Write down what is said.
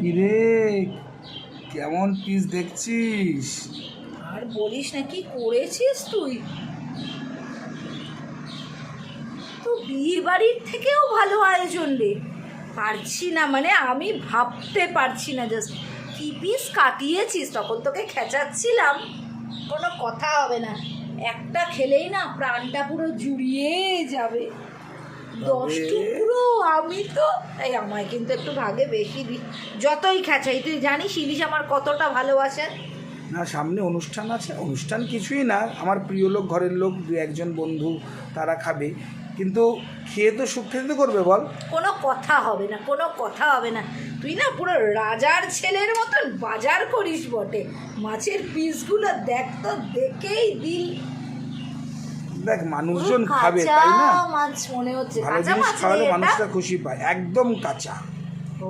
কিরে? কেমন পিস দেখছিস? আর বলিস না কি করেছিস তুই? তো বিয়ে বাড়ির থেকেও ভালো আয়োজন রে। পারছি না মানে আমি ভাবতে পারছি না জাস্ট কি পিস কাটিয়েছিস? তখন তোকে খেঁচাচ্ছিলাম। কোনো কথা হবে না। একটা খেলেই না প্রাণটা পুরো জুড়িয়ে যাবে। দশ টুকরো আমি তো এই আমায় কিন্তু একটু ভাগে বেশি দি যতই খেঁচাই। তুই জানিস ইলিশ আমার কতটা ভালোবাসে? না সামনে অনুষ্ঠান আছে। অনুষ্ঠান কিছুই না। আমার প্রিয় লোক ঘরের লোক দু একজন বন্ধু তারা খাবে। কিন্তু খেয়ে তো সুখ খেতে করবে বল। কোনো কথা হবে না কোনো কথা হবে না। তুই না পুরো রাজার ছেলের মতন বাজার করিস বটে। মাছের পিসগুলো দেখ তো দেখেই দিল। দেখ মানুষজন খাবে তাই না? মাছ মনে হচ্ছে। ভালো কাঁচা জিনিস মাছ খাওয়ালে মানুষটা খুশি পায় একদম কাঁচা। ও।